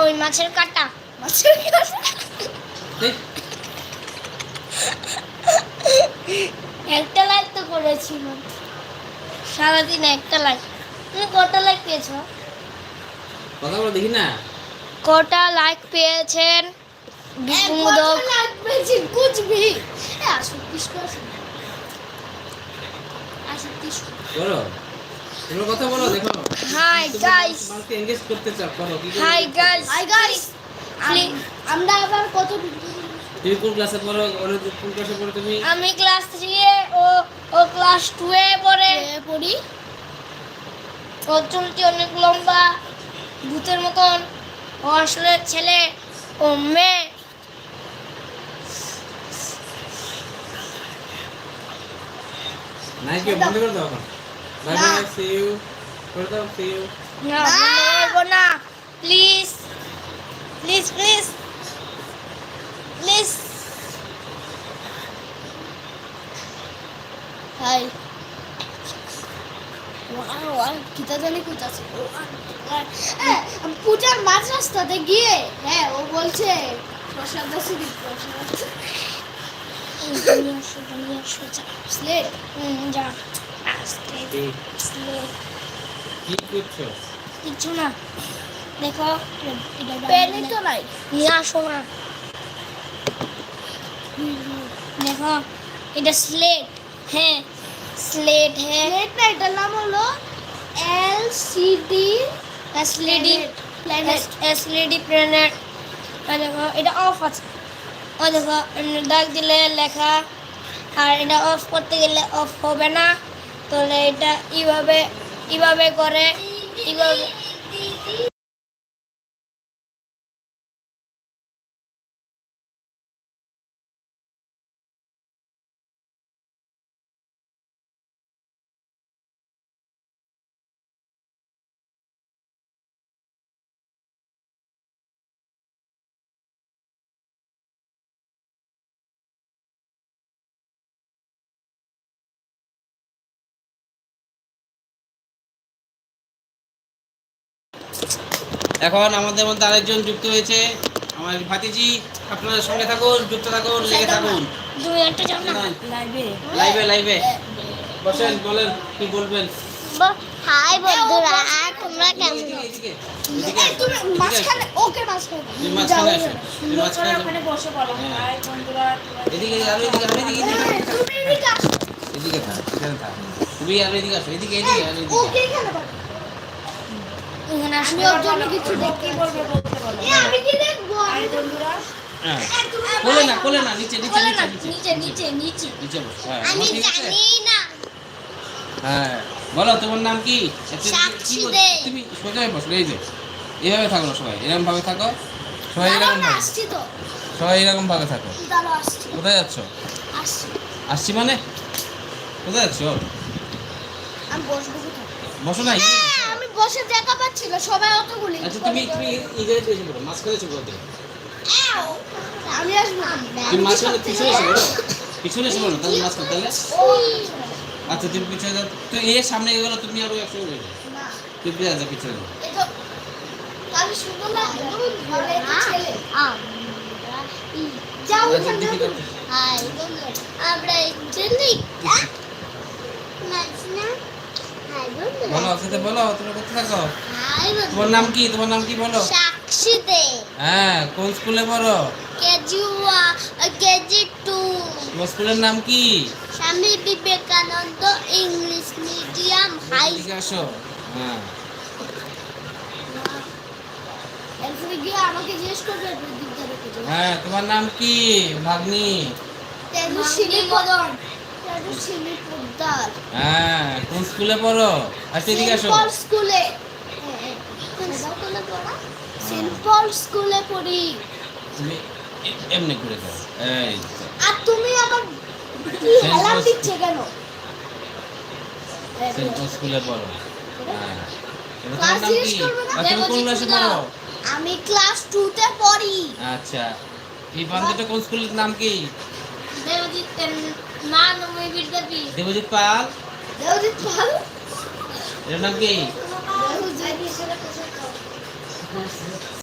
ওই মাছের কাটা। মাছের কাটা? একটা লাইক তো করেছিল। সারাদিন একটা লাইক তুমি কটা লাইক পেয়েছ? কথা বলো দেখি না। কটা লাইক পেয়েছেন? বিষ্ণু মোদক লাগবে যে কুছ ভি এ আসো কিসকো আসো আসো বলো। তোমরা কথা বলো দেখো। হাই গাইস মানুষকে এঙ্গেজ করতে চাও করো হাই গাইস হাই গাইস আমরা আবার কত তুমি কোন ক্লাসে পড়ো? তো কোন ক্লাসে পড়ো তুমি? আমি ক্লাস থ্রি এ ও ও ক্লাস টু এ পড়ে। পড়ি। ওর চুলটি অনেক লম্বা ভূতের মতন। ও আসলে ছেলে ও মেয়ে। নাই কি বন্ধ করে দাও এখন। বাই না। বাই সি ইউ করে দাও সি ইউ না বন্ধ করব না প্লিজ প্লিজ প্লিজ প্লিজ হাই কিতা জানি কোথাছে পূজার মাঝ রাস্তাতে গিয়ে। হ্যাঁ ও বলছে প্রসাদ দাসি প্রসাদ স্লেট। হুম, যা। কি করছ কিচ্ছু না। দেখো এটা পেনই তো নাই। নিয়ে আসো না। দেখো এটা স্লেট হ্যাঁ স্লেট হ্যাঁ। এটার নাম হলো এল সি ডি এসলিডি প্ল্যানেট এসলিডি প্ল্যানেট দেখো এটা অফ আছে। ও দেখো দাগ দিলে লেখা। আর এটা অফ করতে গেলে অফ হবে না। তাহলে এটা এইভাবে এইভাবে করে এইভাবে এখন আমাদের মধ্যে আরেকজন যুক্ত হয়েছে। আমার ভাতিজি আপনাদের সঙ্গে থাকুন যুক্ত থাকুন লেগে থাকুন। লাইভে লাইভে লাইভে বসেন বলেন কি বলবেন? হাই বন্ধুরা তোমরা কেমন ওকে। ওখানে বসে পড়ো। হাই বন্ধুরা এদিকে আরও এদিকে আরও এদিকে এদিকে। হ্যাঁ, তুমি এদিকে আসো। এদিকে থাক এখানে থাক। তুমি আরও এদিকে আসো এদিকে এদিকে আরও এদিকে ওকে এখানে পাঠাও। এখানে আসো আমি ওর জন্য কিছু দেখতে বলব এ আমি কি দেখব? আমি তো হ্যাঁ। কোলে না কোলে না নিচে নিচে বলে না নিচে নিচে নিচে। নিচে নিচে। নিচে হ্যাঁ আমি জানি না। হ্যাঁ বলো তোমার নাম কি। তুমি সোজা বসো? এই যে এভাবে থাকো না সবাই এরকম ভাবে থাকো। সবাই এরকম ভাবে। সবাই এরকম ভাবে থাকো কোথায় যাচ্ছ? আসছি। আসছি মানে? কোথায় যাচ্ছ? আমি বসো না আমি বসে জায়গা পাচ্ছি না সবাই অত বলি আচ্ছা তুমি তুমি ইংরেজি এসে পড়ো মাঝখানে পড়ো তুমি। আমি আসব তুমি মাঝখানে পিছনে এসে পড়ো পিছনে এসে পড়ো তাহলে মাঝখানে তাহলে? আচ্ছা তুমি পিছনে যাও। তো এর সামনে গেলো তুমি আরও একসঙ্গে হয়ে যাও না। তুমি পিছনে যাও পিছনে যাও। এই তো তাহলে সুন্দর লাগবে ঘরে ছেলে। যাও ওখানে যাও হাই আমরা না হাই বন্ধুরা বলো সাথে বলো তোমরা কোথায় থাকো? তোমার নাম কি? তোমার নাম কি বলো? সাক্ষী দে হ্যাঁ কোন স্কুলে পড়ো? কেজি ওয়ান কেজি টু তোমার স্কুলের নাম কি? Swami Vivekananda English medium high এদিকে আসো। হ্যাঁ। এরপরে গিয়ে আমাকে জিজ্ঞেস করবে দিকটা রেখে যাবে হ্যাঁ তোমার নাম কি? ভাগ্নি? তেজস্বিনী পোদ্দার হ্যাঁ কোন স্কুলে পড়ো? আচ্ছা এদিকে আসো। স্কুলে। সিম্পল পড়ি। তুমি এমনি করে দাও। এই আর তুমি আবার কি দিচ্ছে কেন। পড়ো। আমি ক্লাস টু তে পড়ি। আচ্ছা। এই বান্ধবটা কোন স্কুলের নাম কি? দেবজিৎ মা নমি বিদ্যাপী দেবজিৎ পাল? দেবজিৎ ভালো এর নাম কি? দেবজিৎ